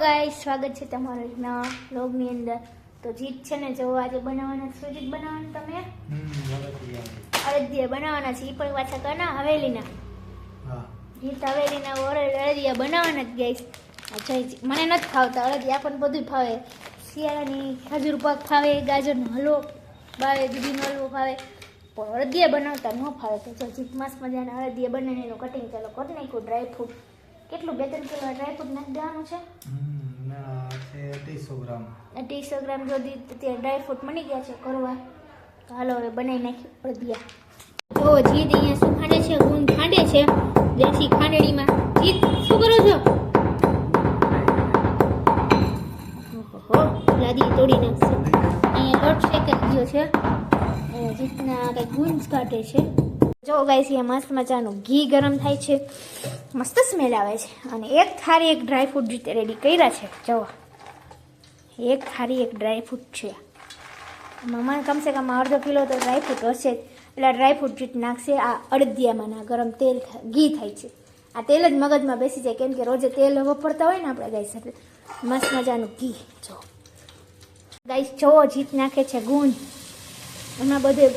Guys સ્વાગત છે તમારું નવા વ્લોગની અંદર. તો જીત છે ને જો આજે બનાવવાના શું જીત બનાવવાનું તમે? અડદિયા. બનાવવાના છે એ પણ પાછા કના હવેલીના. જીત હવેલીના અડદિયા બનાવવાના જ ગાઈશ અચ્છા જી- મને નથી ખાવતા અડદિયા પણ બધું ફાવે. શિયાળાની ખજૂર પાક ફાવે ગાજરનો હલવો ભાવે દૂધીનો હલવો ફાવે. પણ અડદિયા બનાવતા ન ફાવે. તો જો જીત માસ મજાના અડદિયા બનાવીને એનું કટિંગ ચાલો કરી નાખ્યું ડ્રાયફ્રૂટ કેટલું બે ત્રણ કિલો ડ્રાયફ્રૂટ નાખી દેવાનું છે? અઢીસો ગ્રામ. અઢીસો ગ્રામ સુધી ત્યાં ડ્રાયફ્રૂટ મળી ગયા છે કરવા તો હાલો હવે બનાવી નાખી અડદિયા. જો જીત અહીંયા શું ખાંડે છે ગુંદ ખાંડે છે દેશી ખાંડણીમાં. જીત શું કરો છો? લાદી તોડી નાખશે. અહીંયા લોટ શેકાઈ ગયો છે. જીતના કંઈક ગુંજ કાઢે છે. જો ગાઈસ, એ મસ્ત મજાનું ઘી ગરમ થાય છે. મસ્ત સ્મેલ આવે છે. અને એક થાળી એક ડ્રાયફ્રૂટ જીતે રેડી કર્યા છે. જવા એક થાળી એક ડ્રાયફ્રૂટ છે. મમ્માને કમસે કમ અડધો કિલો તો ડ્રાયફ્રૂટ હશે જ. એટલે ડ્રાયફ્રૂટ જીત નાખશે. આ અડદિયામાં ગરમ તેલ ઘી થાય છે. આ તેલ જ મગજમાં બેસી જાય. કેમ કે રોજે તેલ વપરતા હોય ને આપણે એટલે મસ્ત મજાનું ઘી. જો ગાઈસ જો જીત નાખે છે ગુણ. એમાં બધે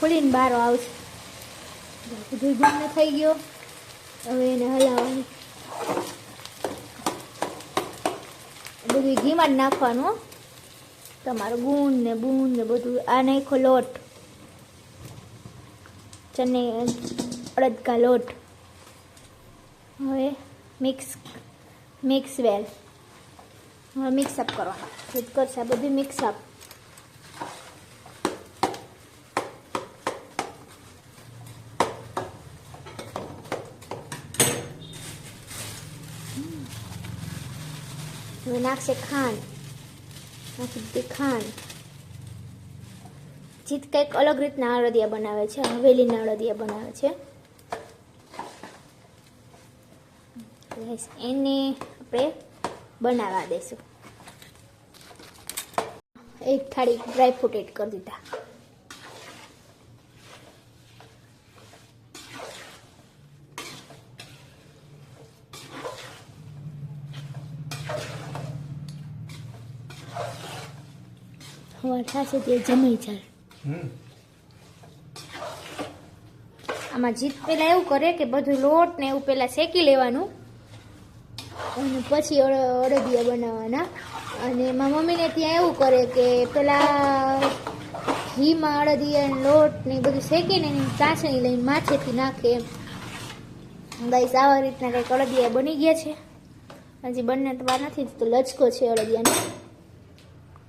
ફૂલીને બહાર આવશે. બધું ગુણ થઈ ગયો. હવે એને હલાવવાની. બધું ઘીમાં જ નાખવાનું. તમારું ગુણ ને બૂન ને બધું, આ નાખો લોટ. ચને અડદ કા લોટ. હવે મિક્સ મિક્સ વેલ. હવે મિક્સ અપ કરવાનું. જીત કરશે બધું મિક્સ અપ હવે નાખશે ખાંડ નાખી જીત કંઈક અલગ રીતના અળદિયા બનાવે છે હવેલીના અળદિયા બનાવે છે એને આપણે બનાવવા દઈશું એક થાળી ડ્રાયફ્રૂટ એડ કરી દીધા હવા થશે તે જમાઈ જાય. આમાં જીત પેલા એવું કરે કે બધું લોટ ને એવું પેલા શેકી લેવાનું. અને પછી અડ- અડદિયા બનાવવાના. અને મારા મમ્મીને ત્યાં એવું કરે કે પેલા ઘીમાં અડદિયા લોટ ને બધું શેકીને એની ચાસણી લઈને માથેથી નાખે એમ. ગાઈસ આવા રીતના કંઈક અડદિયા બની ગયા છે. હજી બંને તો નથી તો લચકો છે અડદિયાનો.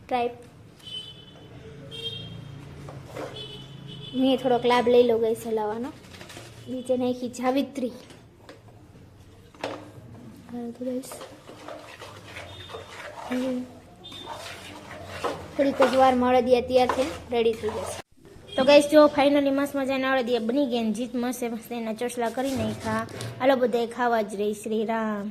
ટ્રાય મેં થોડોક લાભ લઈ લો ગઈ હલાવવાનો નીચે નાખી જાવિત્રી. થોડીક જ વારમાં અળદિયા તૈયાર થઈને રેડી થઈ જશે. તો ગઈશ જો ફાઇનલી મસ્ત મજાના અળદિયા બની ગયા જીત મસ્ત મસ્ત એના ચોસલા કરીને ખા. આલો બધા ખાવા જ રહી, શ્રી રામ.